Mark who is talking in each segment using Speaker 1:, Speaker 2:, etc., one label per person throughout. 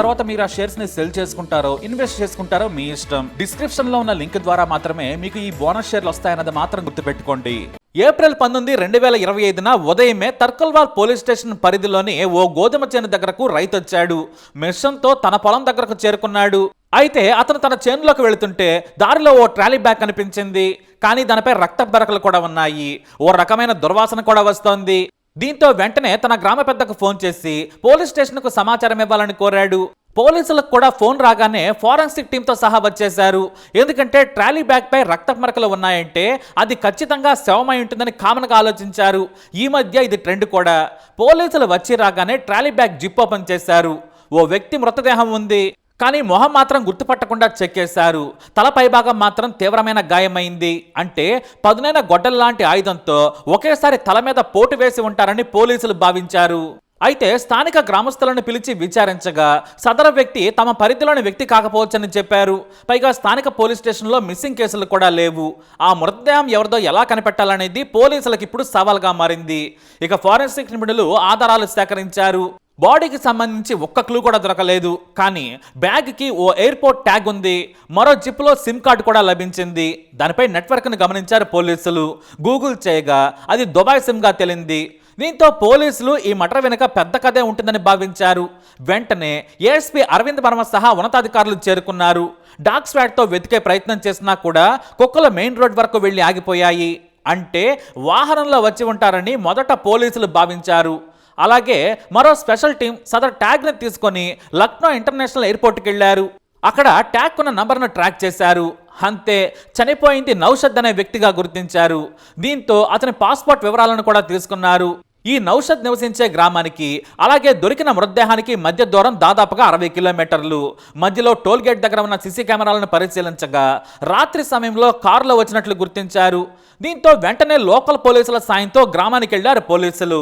Speaker 1: తర్వాత మీరు ఆ షేర్స్ని సెల్ చేసుకుంటారో ఇన్వెస్ట్ చేసుకుంటారో మీ ఇష్టం. డిస్క్రిప్షన్లో ఉన్న లింక్ ద్వారా మాత్రమే మీకు ఈ బోనస్ షేర్లు వస్తాయన్నది మాత్రం గుర్తుపెట్టుకోండి. ఏప్రిల్ పంతొమ్మిది రెండు వేల ఇరవై ఐదున ఉదయమే తర్కల్వాల్ పోలీస్ స్టేషన్ పరిధిలోని ఓ గోధుమ చేను దగ్గరకు రైతు వచ్చాడు. మిషన్తో తన పొలం దగ్గరకు చేరుకున్నాడు. అయితే అతను తన చేనులోకి వెళుతుంటే దారిలో ఓ ట్రాలీ బ్యాగ్ కనిపించింది. కానీ దానిపై రక్త బెరకలు కూడా ఉన్నాయి. ఓ రకమైన దుర్వాసన కూడా వస్తోంది. దీంతో వెంటనే తన గ్రామ పెద్దకు ఫోన్ చేసి పోలీస్ స్టేషన్కు సమాచారం ఇవ్వాలని కోరాడు. పోలీసులకు కూడా ఫోన్ రాగానే ఫోరెన్సిక్ టీంతో సహా వచ్చేశారు. ఎందుకంటే ట్రాలీ బ్యాగ్పై రక్త మరకలు ఉన్నాయంటే అది ఖచ్చితంగా శవమై ఉంటుందని కామన్గా ఆలోచించారు. ఈ మధ్య ఇది ట్రెండ్ కూడా. పోలీసులు వచ్చి రాగానే ట్రాలీ బ్యాగ్ జిప్ ఓపెన్ చేశారు. ఓ వ్యక్తి మృతదేహం ఉంది. కానీ మొహం మాత్రం గుర్తుపట్టకుండా చెక్కేశారు తల పైభాగం మాత్రం తీవ్రమైన గాయమైంది. అంటే పదునైన గొడ్డల్లాంటి ఆయుధంతో ఒకేసారి తల మీద పోటు వేసి ఉంటారని పోలీసులు భావించారు. అయితే స్థానిక గ్రామస్తులను పిలిచి విచారించగా సదరు వ్యక్తి తమ పరిధిలోని వ్యక్తి కాకపోవచ్చని చెప్పారు. పైగా స్థానిక పోలీస్ స్టేషన్లో మిస్సింగ్ కేసులు కూడా లేవు. ఆ మృతదేహం ఎవరిదో ఎలా కనిపెట్టాలనేది పోలీసులకు ఇప్పుడు సవాల్గా మారింది. ఇక ఫారెన్సిక్ నిపుణులు ఆధారాలు సేకరించారు. బాడీకి సంబంధించి ఒక్క క్లూ కూడా దొరకలేదు. కానీ బ్యాగ్కి ఓ ఎయిర్పోర్ట్ ట్యాగ్ ఉంది. మరో జిప్లో సిమ్ కార్డు కూడా లభించింది. దానిపై నెట్వర్క్ను గమనించారు పోలీసులు. గూగుల్ చేయగా అది దుబాయ్ సిమ్గా తేలింది. దీంతో పోలీసులు ఈ మటర్ వెనుక పెద్ద కథే ఉంటుందని భావించారు. వెంటనే ఏఎస్పీ అరవింద్ వర్మ సహా ఉన్నతాధికారులు చేరుకున్నారు. డాగ్ స్వాట్తో వెతికే ప్రయత్నం చేసినా కూడా కుక్కలు మెయిన్ రోడ్ వరకు వెళ్ళి ఆగిపోయాయి. అంటే వాహనంలో వచ్చి ఉంటారని మొదట పోలీసులు భావించారు. అలాగే మరో స్పెషల్ టీం సదర్ ట్యాగ్ని తీసుకొని లక్నో ఇంటర్నేషనల్ ఎయిర్పోర్ట్కి వెళ్ళారు అక్కడ ట్యాగ్ ఉన్న నంబర్ను ట్రాక్ చేశారు. అంతే చనిపోయింది నౌషద్ అనే వ్యక్తిగా గుర్తించారు. దీంతో అతని పాస్పోర్ట్ వివరాలను కూడా తీసుకున్నారు. ఈ నౌషద్ నివసించే గ్రామానికి అలాగే దొరికిన మృతదేహానికి మధ్య దూరం దాదాపుగా అరవై కిలోమీటర్లు. మధ్యలో టోల్ గేట్ దగ్గర ఉన్న సీసీ కెమెరాలను పరిశీలించగా రాత్రి సమయంలో కారులో వచ్చినట్లు గుర్తించారు. దీంతో వెంటనే లోకల్ పోలీసుల సాయంతో గ్రామానికి వెళ్ళారు పోలీసులు.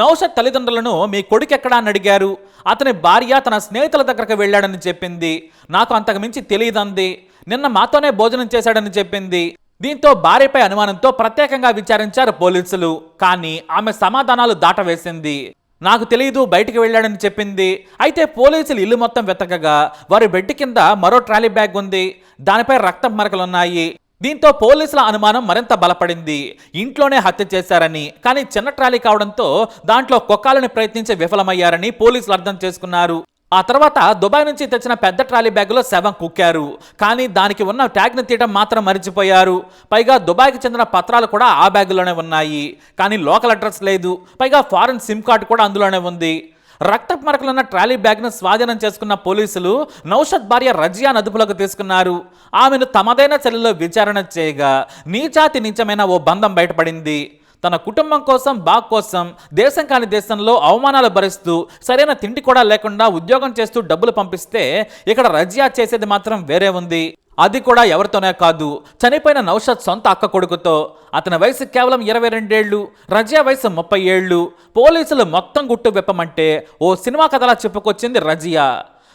Speaker 1: నౌషద్ తల్లిదండ్రులను మీ కొడుకు ఎక్కడా అని అడిగారు. అతని భార్య తన స్నేహితుల దగ్గరకు వెళ్ళాడని చెప్పింది. నాకు అంతకు మించి తెలియదంది. నిన్న మాతోనే భోజనం చేశాడని చెప్పింది. దీంతో భార్యపై అనుమానంతో ప్రత్యేకంగా విచారించారు పోలీసులు. కానీ ఆమె సమాధానాలు దాటవేసింది. నాకు తెలియదు బయటికి వెళ్ళాడని చెప్పింది. అయితే పోలీసులు ఇల్లు మొత్తం వెతకగా వారి బెడ్ కింద మరో ట్రాలీ బ్యాగ్ ఉంది. దానిపై రక్తం మరకలున్నాయి. దీంతో పోలీసుల అనుమానం మరింత బలపడింది. ఇంట్లోనే హత్య చేశారని కానీ చిన్న ట్రాలీ కావడంతో దాంట్లో కొక్కాలని ప్రయత్నించి విఫలమయ్యారని పోలీసులు అర్థం చేసుకున్నారు. ఆ తర్వాత దుబాయ్ నుంచి తెచ్చిన పెద్ద ట్రాలీ బ్యాగ్లో శవం కుక్కారు. కానీ దానికి ఉన్న ట్యాగ్ను తీయడం మాత్రం మరిచిపోయారు. పైగా దుబాయ్కి చెందిన పత్రాలు కూడా ఆ బ్యాగులోనే ఉన్నాయి. కానీ లోకల్ అడ్రస్ లేదు. పైగా ఫారెన్ సిమ్ కార్డు కూడా అందులోనే ఉంది. రక్తపు మరకలున్న ట్రాలీ బ్యాగ్ను స్వాధీనం చేసుకున్న పోలీసులు నౌషద్ భార్య రజియాన్ అదుపులోకి తీసుకున్నారు. ఆమెను తమదైన శైలిలో విచారణ చేయగా నీచాతి నీచమైన ఓ బంధం బయటపడింది. తన కుటుంబం కోసం బాగ్ కోసం దేశం కాని దేశంలో అవమానాలు భరిస్తూ సరైన తిండి కూడా లేకుండా ఉద్యోగం చేస్తూ డబ్బులు పంపిస్తే ఇక్కడ రజియా చేసేది మాత్రం వేరే ఉంది. అది కూడా ఎవరితోనే కాదు. చనిపోయిన నౌషద్ సొంత అక్క కొడుకుతో అతని వయసు కేవలం ఇరవై రెండేళ్ళు రజియా వయసు ముప్పై ఏళ్ళు. పోలీసులు మొత్తం గుట్టు విప్పమంటే ఓ సినిమా కథలా చెప్పుకొచ్చింది రజియా.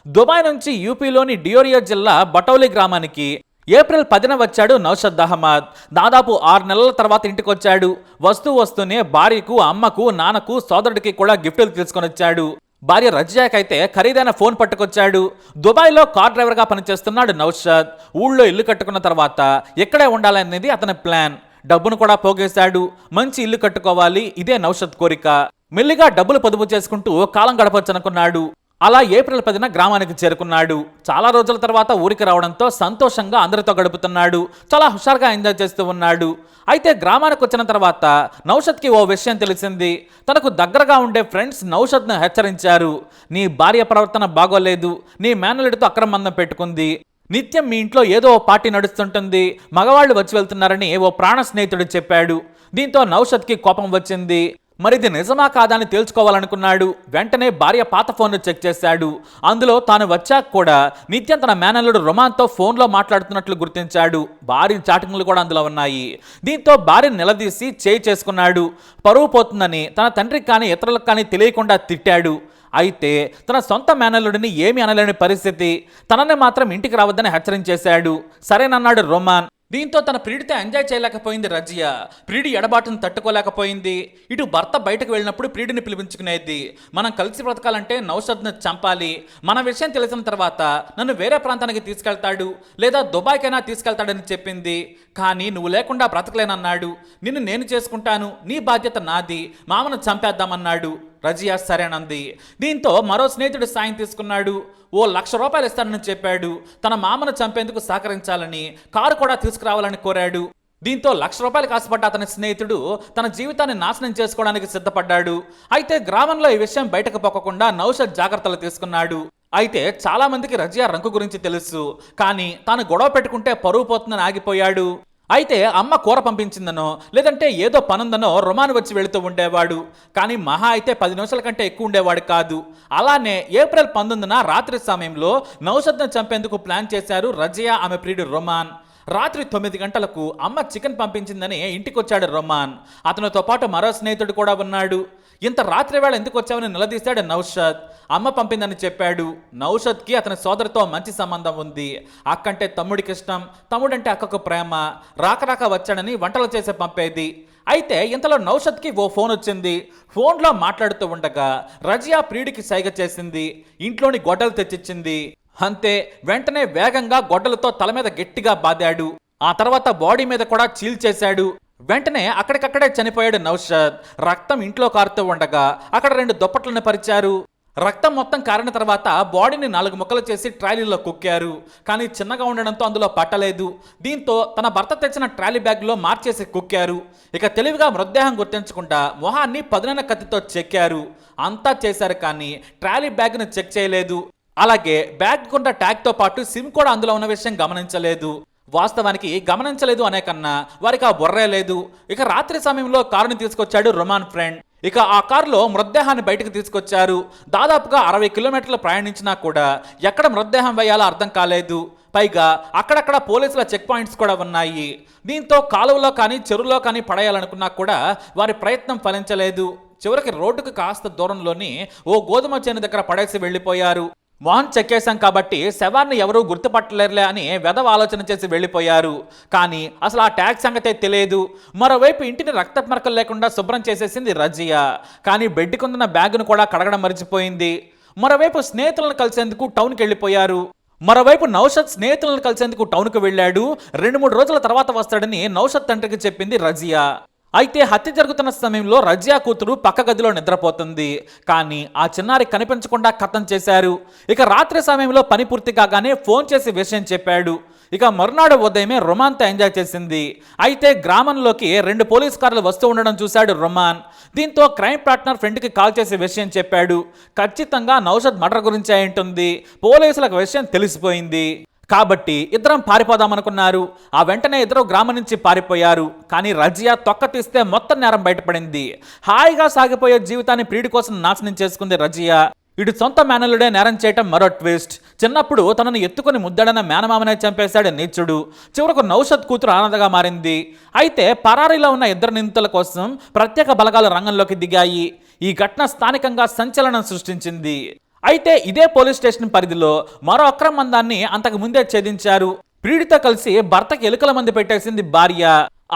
Speaker 1: దుబాయ్ నుంచి యూపీలోని డియోరియా జిల్లా బటౌలి గ్రామానికి ఏప్రిల్ పదిన వచ్చాడు నౌషద్ అహ్మద్. దాదాపు ఆరు నెలల తర్వాత ఇంటికి వచ్చాడు వస్తూ వస్తూనే భార్యకు అమ్మకు నాన్నకు సోదరుడికి కూడా గిఫ్టులు తీసుకొని వచ్చాడు. భార్య రజియాకైతే ఖరీదైన ఫోన్ పట్టుకొచ్చాడు. దుబాయ్లో కార్ డ్రైవర్గా పనిచేస్తున్నాడు నౌషద్. ఊళ్ళో ఇల్లు కట్టుకున్న తర్వాత ఇక్కడే ఉండాలనేది అతని ప్లాన్. డబ్బును కూడా పోగేశాడు. మంచి ఇల్లు కట్టుకోవాలి ఇదే నౌషద్ కోరిక. మెల్లిగా డబ్బులు పొదుపు చేసుకుంటూ కాలం గడపొచ్చనుకున్నాడు. అలా ఏప్రిల్ పదిన గ్రామానికి చేరుకున్నాడు. చాలా రోజుల తర్వాత ఊరికి రావడంతో సంతోషంగా అందరితో గడుపుతున్నాడు. చాలా హుషారుగా ఎంజాయ్ చేస్తూ ఉన్నాడు. అయితే గ్రామానికి వచ్చిన తర్వాత నౌషద్కి ఓ విషయం తెలిసింది. తనకు దగ్గరగా ఉండే ఫ్రెండ్స్ నౌషద్ను హెచ్చరించారు. నీ భార్య ప్రవర్తన బాగోలేదు. నీ మేనలుడితో అక్రమందం పెట్టుకుంది. నిత్యం మీ ఇంట్లో ఏదో పార్టీ నడుస్తుంటుంది. మగవాళ్ళు వచ్చి వెళ్తున్నారని ఓ ప్రాణ స్నేహితుడు చెప్పాడు. దీంతో నౌషద్కి కోపం వచ్చింది. మరి ఇది నిజమా కాదా అని తేల్చుకోవాలనుకున్నాడు. వెంటనే భార్య పాత ఫోన్ను చెక్ చేశాడు. అందులో తాను వచ్చాక కూడా నిత్యం తన మేనల్లుడు రొమాన్తో ఫోన్లో మాట్లాడుతున్నట్లు గుర్తించాడు. భార్య చాటింగ్లు కూడా అందులో ఉన్నాయి. దీంతో భార్యను నిలదీసి చేయి చేసుకున్నాడు. పరువు పోతుందని తన తండ్రికి కానీ ఇతరులకు కానీ తెలియకుండా తిట్టాడు. అయితే తన సొంత మేనల్లుడిని ఏమీ అనలేని పరిస్థితి. తనని మాత్రం ఇంటికి రావద్దని హెచ్చరించేశాడు. సరేనన్నాడు రొమాన్. దీంతో తన ప్రియుడితో ఎంజాయ్ చేయలేకపోయింది రజియా. ప్రియుడి ఎడబాటును తట్టుకోలేకపోయింది. ఇటు భర్త బయటకు వెళ్ళినప్పుడు ప్రియుడిని పిలిపించుకునేది మనం కలిసి బ్రతకాలంటే నౌషద్ను చంపాలి. మన విషయం తెలిసిన తర్వాత నన్ను వేరే ప్రాంతానికి తీసుకెళ్తాడు లేదా దుబాయ్కైనా తీసుకెళ్తాడని చెప్పింది. కానీ నువ్వు లేకుండా బ్రతకలేనన్నాడు. నిన్ను నేను చేసుకుంటాను. నీ బాధ్యత నాది. మామను చంపేద్దామన్నాడు. రజియా సరేనంది. దీంతో మరో స్నేహితుడు సాయం తీసుకున్నాడు. ఓ లక్ష రూపాయలు ఇస్తానని చెప్పాడు. తన మామను చంపేందుకు సహకరించాలని కారు కూడా తీసుకురావాలని కోరాడు. దీంతో లక్ష రూపాయలకు ఆశపడ్డ అతని స్నేహితుడు తన జీవితాన్ని నాశనం చేసుకోవడానికి సిద్ధపడ్డాడు. అయితే గ్రామంలో ఈ విషయం బయటకు పోకకుండా నౌషద్ జాగ్రత్తలు తీసుకున్నాడు. అయితే చాలామందికి రజియా రంకు గురించి తెలుసు. కానీ తాను గొడవ పెట్టుకుంటే పరువు పోతుందని ఆగిపోయాడు. అయితే అమ్మ కూర పంపించిందనో లేదంటే ఏదో పనుందనో రొమాన్ వచ్చి వెళుతూ ఉండేవాడు. కానీ మహా అయితే పది నిమిషాల కంటే ఎక్కువ ఉండేవాడు కాదు. అలానే ఏప్రిల్ పంతొమ్మిదిన రాత్రి సమయంలో నౌషద్ను చంపేందుకు ప్లాన్ చేశారు రజియా ఆమె ప్రియుడు రొమాన్. రాత్రి తొమ్మిది గంటలకు అమ్మ చికెన్ పంపించిందని ఇంటికొచ్చాడు రొమాన్. అతనితో పాటు మరో స్నేహితుడు కూడా ఉన్నాడు. ఇంత రాత్రి వేళ ఎందుకు వచ్చావని నిలదీశాడు నౌషద్. అమ్మ పంపిందని చెప్పాడు. నౌషద్కి అతని సోదరితో మంచి సంబంధం ఉంది. అక్కంటే తమ్ముడికి ఇష్టం తమ్ముడంటే అక్కకు ప్రేమ. రాకరాక వచ్చాడని వంటలు చేసి పంపేది. అయితే ఇంతలో నౌషద్కి ఓ ఫోన్ వచ్చింది. ఫోన్లో మాట్లాడుతూ ఉండగా రజియా ప్రియుడికి సైగ చేసింది. ఇంట్లోని గొడ్డలు తెచ్చిచ్చింది. అంతే వెంటనే వేగంగా గొడ్డలతో తల మీద గట్టిగా బాదాడు. ఆ తర్వాత బాడీ మీద కూడా చీల్చేశాడు వెంటనే అక్కడికక్కడే చనిపోయాడు నౌషద్. రక్తం ఇంట్లో కారుతూ ఉండగా అక్కడ రెండు దుప్పట్లను పరిచారు. రక్తం మొత్తం కారిన తర్వాత బాడీని నాలుగు ముక్కలు చేసి ట్రాలీలో కుక్కారు. కానీ చిన్నగా ఉండడంతో అందులో పట్టలేదు. దీంతో తన భర్త తెచ్చిన ట్రాలీ బ్యాగ్లో మార్చేసి కుక్కారు. ఇక తెలివిగా మృతదేహం గుర్తించకుండా మొహాన్ని పదునైన కత్తితో చెక్కారు. అంతా చేశారు కానీ ట్రాలీ బ్యాగ్ను చెక్ చేయలేదు. అలాగే బ్యాగ్ కొన్న ట్యాగ్తో పాటు సిమ్ కూడా అందులో ఉన్న విషయం గమనించలేదు. వాస్తవానికి గమనించలేదు అనే కన్నా వారికి ఆ బుర్రే లేదు. ఇక రాత్రి సమయంలో కారుని తీసుకొచ్చాడు రొమాన్ ఫ్రెండ్. ఇక ఆ కారులో మృతదేహాన్ని బయటకు తీసుకొచ్చారు. దాదాపుగా అరవై కిలోమీటర్లు ప్రయాణించినా కూడా ఎక్కడ మృతదేహం వేయాలో అర్థం కాలేదు. పైగా అక్కడక్కడ పోలీసుల చెక్ పాయింట్స్ కూడా ఉన్నాయి. దీంతో కాలువలో కానీ చెరువులో కానీ పడేయాలనుకున్నా కూడా వారి ప్రయత్నం ఫలించలేదు. చివరికి రోడ్డుకు కాస్త దూరంలోని ఓ గోధుమ చేను దగ్గర పడేసి వెళ్ళిపోయారు. మోహన్ చెక్కేశాం కాబట్టి శవాన్ని ఎవరూ గుర్తుపట్టలేరులే అని వెధవ ఆలోచన చేసి వెళ్ళిపోయారు. కానీ అసలు ఆ ట్యాగ్ సంగతే తెలియదు. మరోవైపు ఇంటిని రక్తమరకలు లేకుండా శుభ్రం చేసేసింది రజియా. కానీ బెడ్డుకుందున్న బ్యాగును కూడా కడగడం మర్చిపోయింది. మరోవైపు స్నేహితులను కలిసేందుకు టౌన్కి వెళ్ళిపోయారు. మరోవైపు నౌషద్ స్నేహితులను కలిసేందుకు టౌన్కు వెళ్ళాడు. రెండు మూడు రోజుల తర్వాత వస్తాడని నౌషద్ తండ్రికి చెప్పింది రజియా. అయితే హత్య జరుగుతున్న సమయంలో రజియా కూతురు పక్క గదిలో నిద్రపోతుంది. కానీ ఆ చిన్నారి కనిపించకుండా కథం చేశారు. ఇక రాత్రి సమయంలో పని పూర్తి కాగానే ఫోన్ చేసి విషయం చెప్పాడు. ఇక మరునాడు ఉదయమే రొమాన్తో ఎంజాయ్ చేసింది. అయితే గ్రామంలోకి రెండు పోలీస్ కార్లు వస్తూ ఉండడం చూశాడు రొమాన్. దీంతో క్రైమ్ పార్ట్నర్ ఫ్రెండ్కి కాల్ చేసి విషయం చెప్పాడు. ఖచ్చితంగా నౌషద్ మర్డర్ గురించి అయి ఉంటుంది. పోలీసులకు విషయం తెలిసిపోయింది. కాబట్టి ఇద్దరం పారిపోదామనుకున్నారు. ఆ వెంటనే ఇద్దరు గ్రామం నుంచి పారిపోయారు. కానీ రజియా తొక్క తీస్తే మొత్తం నేరం బయటపడింది. హాయిగా సాగిపోయే జీవితాన్ని ప్రియుడి కోసం నాశనం చేసుకుంది రజియా. ఇటు సొంత మేనలుడే నేరం చేయటం మరో ట్విస్ట్. చిన్నప్పుడు తనను ఎత్తుకుని ముద్దడన మేనమామనే చంపేశాడు నీచుడు. చివరకు నౌషద్ కూతురు ఆనందగా మారింది. అయితే పరారీలో ఉన్న ఇద్దరు నిందితుల కోసం ప్రత్యేక బలగాలు రంగంలోకి దిగాయి. ఈ ఘటన స్థానికంగా సంచలనం సృష్టించింది. అయితే ఇదే పోలీస్ స్టేషన్ పరిధిలో మరో అక్రమందాన్ని అంతకు ముందే ఛేదించారు. ప్రియుడితో కలిసి భర్తకి ఎలుకల మంది పెట్టేసింది భార్య.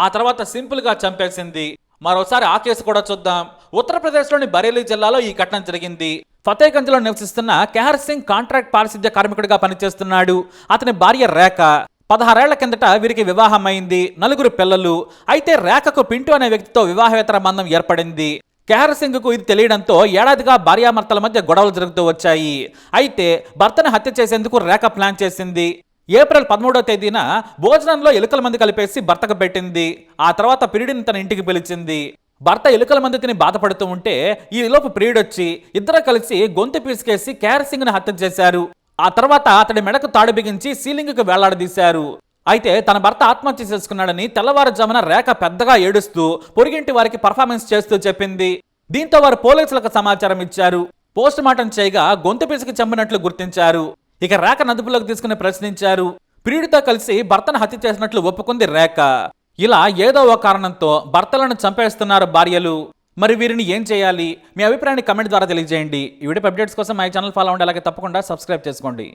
Speaker 1: ఆ తర్వాత సింపుల్గా చంపేసింది. మరోసారి ఆ కేసు కూడా చూద్దాం. ఉత్తరప్రదేశ్లోని బరేలీ జిల్లాలో ఈ ఘటన జరిగింది. ఫతేగంజ్లో నివసిస్తున్న కెహర్ సింగ్ కాంట్రాక్ట్ పారిశుద్ధ్య కార్మికుడిగా పనిచేస్తున్నాడు. అతని భార్య రేఖ. పదహారేళ్ళ కిందట వీరికి వివాహం అయింది నలుగురు పిల్లలు. అయితే రేఖకు పింటూ అనే వ్యక్తితో వివాహేతర బంధం ఏర్పడింది. కెహర్ సింగ్కు ఇది తెలియడంతో ఏడాదిగా భార్యామర్తల మధ్య గొడవలు జరుగుతూ వచ్చాయి. అయితే భర్తను హత్య చేసేందుకు రేఖ ప్లాన్ చేసింది. ఏప్రిల్ పదమూడవ తేదీన భోజనంలో ఎలుకల మంది కలిపేసి భర్తకు పెట్టింది. ఆ తర్వాత ప్రియుడిని తన ఇంటికి పిలిచింది. భర్త ఎలుకల మంది తిని బాధపడుతూ ఉంటే ఈ లోపు ప్రియుడొచ్చి ఇద్దరు కలిసి గొంతు పీసుకేసి కేర్ను హత్య చేశారు. ఆ తర్వాత అతడి మెడకు తాడు బిగించి సీలింగ్కు వేలాడదీశారు. అయితే తన భర్త ఆత్మహత్య చేసుకున్నాడని తెల్లవారుజామున రేఖ పెద్దగా ఏడుస్తూ పొరిగింటి వారికి పర్ఫార్మెన్స్ చేస్తూ చెప్పింది. దీంతో వారు పోలీసులకు సమాచారం ఇచ్చారు. పోస్ట్ మార్టం చేయగా గొంతు పిసికి చంపినట్లు గుర్తించారు. ఇక రేఖ నదుపులోకి తీసుకుని ప్రశ్నించారు. ప్రియుడితో కలిసి భర్తను హత్య చేసినట్లు ఒప్పుకుంది రేఖ. ఇలా ఏదో ఒక కారణంతో భర్తలను చంపేస్తున్నారు భార్యలు. మరి వీరిని ఏం చేయాలి? మీ అభిప్రాయాన్ని కమెంట్ ద్వారా తెలియజేయండి. ఈ వీడియో అప్డేట్స్ కోసం మై ఛానల్ ఫాలో అవ్వండి. అలాగే తప్పకుండా సబ్స్క్రైబ్ చేసుకోండి.